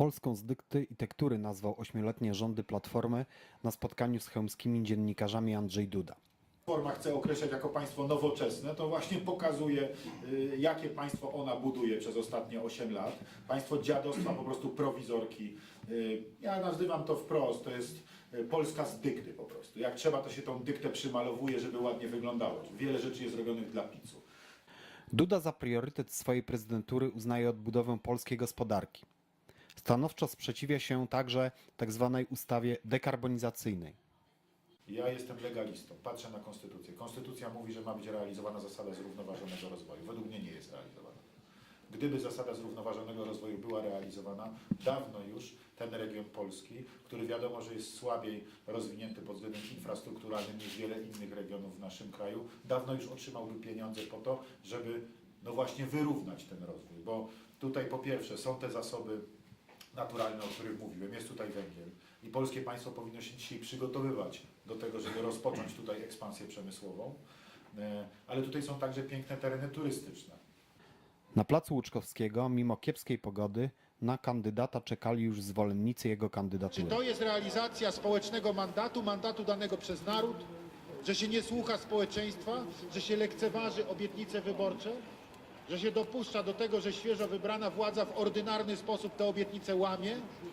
Polską z dykty i tektury nazwał ośmioletnie rządy Platformy na spotkaniu z chełmskimi dziennikarzami Andrzej Duda. Forma chce określać jako państwo nowoczesne, to właśnie pokazuje, y, jakie państwo ona buduje przez ostatnie 8 lat. Państwo dziadostwa, po prostu prowizorki. Y, Ja nazywam to wprost, to jest y, Polska z dykty po prostu. Jak trzeba, to się tą dyktę przymalowuje, żeby ładnie wyglądało. Wiele rzeczy jest robionych dla picu. Duda za priorytet swojej prezydentury uznaje odbudowę polskiej gospodarki. Stanowczo sprzeciwia się także tzw. ustawie dekarbonizacyjnej. Ja jestem legalistą, patrzę na konstytucję. Konstytucja mówi, że ma być realizowana zasada zrównoważonego rozwoju. Według mnie nie jest realizowana. Gdyby zasada zrównoważonego rozwoju była realizowana, dawno już ten region Polski, który wiadomo, że jest słabiej rozwinięty pod względem infrastrukturalnym niż wiele innych regionów w naszym kraju, dawno już otrzymałby pieniądze po to, żeby no właśnie wyrównać ten rozwój. Bo tutaj po pierwsze są te zasoby naturalne, o których mówiłem, jest tutaj węgiel i polskie państwo powinno się dzisiaj przygotowywać do tego, żeby rozpocząć tutaj ekspansję przemysłową, E, ale tutaj są także piękne tereny turystyczne. Na placu Łuczkowskiego, mimo kiepskiej pogody, na kandydata czekali już zwolennicy jego Czy kandydatury. to jest realizacja społecznego mandatu, mandatu danego przez naród? Że się nie słucha społeczeństwa, że się lekceważy obietnice wyborcze? Że się dopuszcza do tego, że świeżo wybrana władza w ordynarny sposób te obietnice łamie?